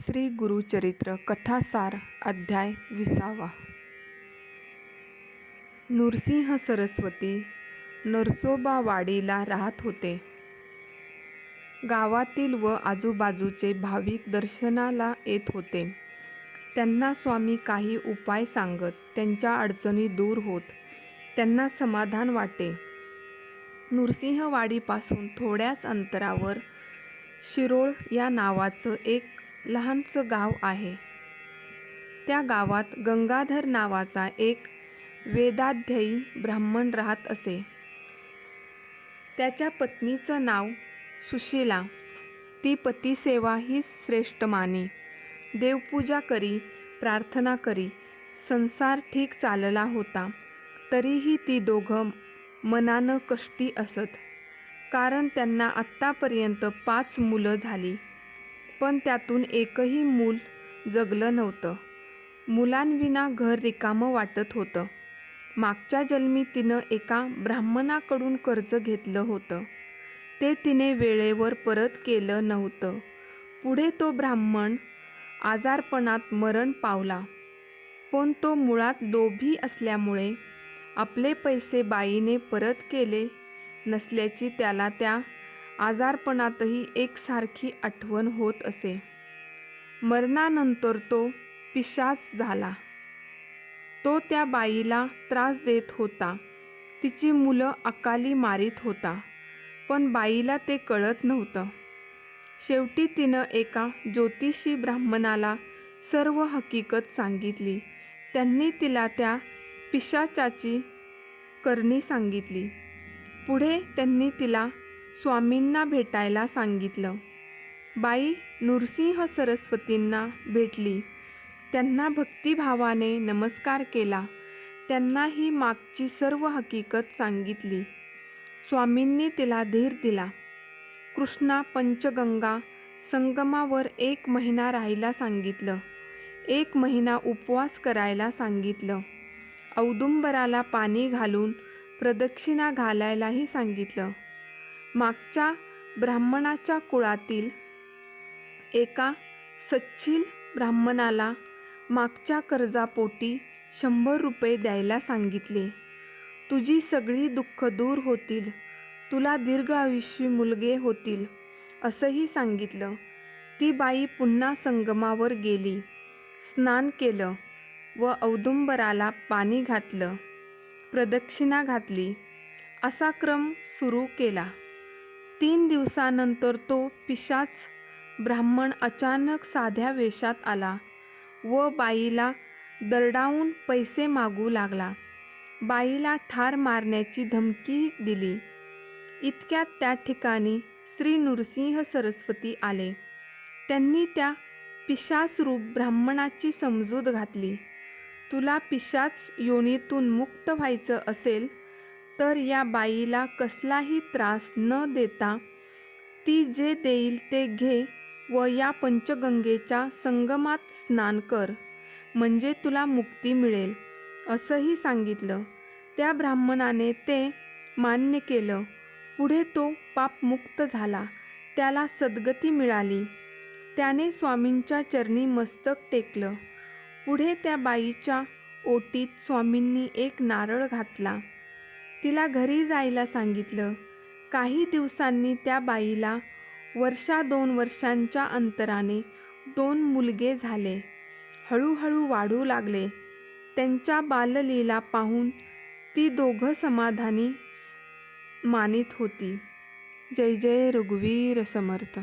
श्री गुरुचरित्र कथासार अध्याय विसावा. नृसिंह सरस्वती नरसोबा वाडीला राहत होते. गावातील व आजूबाजूचे भाविक दर्शनाला येत होते. त्यांना स्वामी काही उपाय सांगत त्यांच्या अडचणी दूर होत त्यांना समाधान वाटे. नृसिंहवाडीपासून थोड्याच अंतरावर शिरोळ या नावाचं एक लहानसं गाव आहे. त्या गावात गंगाधर नावाचा एक वेदाध्ययी ब्राह्मण राहत असे. त्याच्या पत्नीचं नाव सुशीला. ती पतिसेवा ही श्रेष्ठ माने. देवपूजा करी प्रार्थना करी संसार ठीक चालला होता. तरीही ती दोघं मनानं कष्टी असत. कारण त्यांना आत्तापर्यंत पाच मुलं झाली. पण त्यातून एकही मूल जगलं नव्हतं. मुलांविना घर रिकामं वाटत होतं. मागच्या जन्मी तिनं एका ब्राह्मणाकडून कर्ज घेतलं होतं. ते तिने वेळेवर परत केलं नव्हतं. पुढे तो ब्राह्मण आजारपणात मरण पावला. पण तो मुळात लोभी असल्यामुळे आपले पैसे बाईने परत केले नसल्याची त्याला त्या आजारपणातही एकसारखी आठवण होत असे. मरणानंतर तो पिशाच झाला. तो त्या बाईला त्रास देत होता. तिची मुलं अकाली मारीत होता पण बाईला ते कळत नव्हतं. शेवटी तिनं एका ज्योतिषी ब्राह्मणाला सर्व हकीकत सांगितली. त्यांनी तिला त्या पिशाचाची करणी सांगितली. पुढे त्यांनी तिला स्वामींना भेटायला सांगितलं. बाई नृसिंह सरस्वतींना भेटली. त्यांना भक्तिभावाने नमस्कार केला. त्यांना ही मागची सर्व हकीकत सांगितली. स्वामींनी तिला धीर दिला. कृष्णा पंचगंगा संगमावर एक महिना राहायला सांगितलं. एक महिना उपवास करायला सांगितलं. औदुंबराला पाणी घालून प्रदक्षिणा घालायलाही सांगितलं. मागच्या ब्राह्मणाच्या कुळातील एका सच्छील ब्राह्मणाला मागच्या कर्जापोटी शंभर रुपये द्यायला सांगितले. तुझी सगळी दुःख दूर होतील. तुला दीर्घ आयुष्य मुलगे होतील असंही सांगितलं. ती बाई पुन्हा संगमावर गेली. स्नान केलं व औदुंबराला पाणी घातलं. प्रदक्षिणा घातली. असा क्रम सुरू केला. तीन दिवसानंतर तो पिशाच ब्राह्मण अचानक साध्या वेशात आला व बाईला दरडावून पैसे मागू लागला. बाईला ठार मारण्याची धमकी दिली. इतक्यात त्या ठिकाणी श्री नृसिंह सरस्वती आले. त्यांनी त्या पिशाचरूप ब्राह्मणाची समजूत घातली. तुला पिशाच योनीतून मुक्त व्हायचं असेल तर या बाईला कसलाही त्रास न देता ती जे देईल ते घे व या पंचगंगेच्या संगमात स्नान कर म्हणजे तुला मुक्ती मिळेल असंही सांगितलं. त्या ब्राह्मणाने ते मान्य केलं. पुढे तो पापमुक्त झाला. त्याला सद्गती मिळाली. त्याने स्वामींच्या चरणी मस्तक टेकलं. पुढे त्या बाईच्या ओटीत स्वामींनी एक नारळ घातला. तिला घरी जायला सांगितलं. काही दिवसांनी त्या बाईला वर्षा दोन वर्षांच्या अंतराने दोन मुलगे झाले. हळूहळू वाढू लागले. त्यांच्या बाललीला पाहून ती दोघं समाधानी मानित होती. जय जय रघुवीर समर्थ.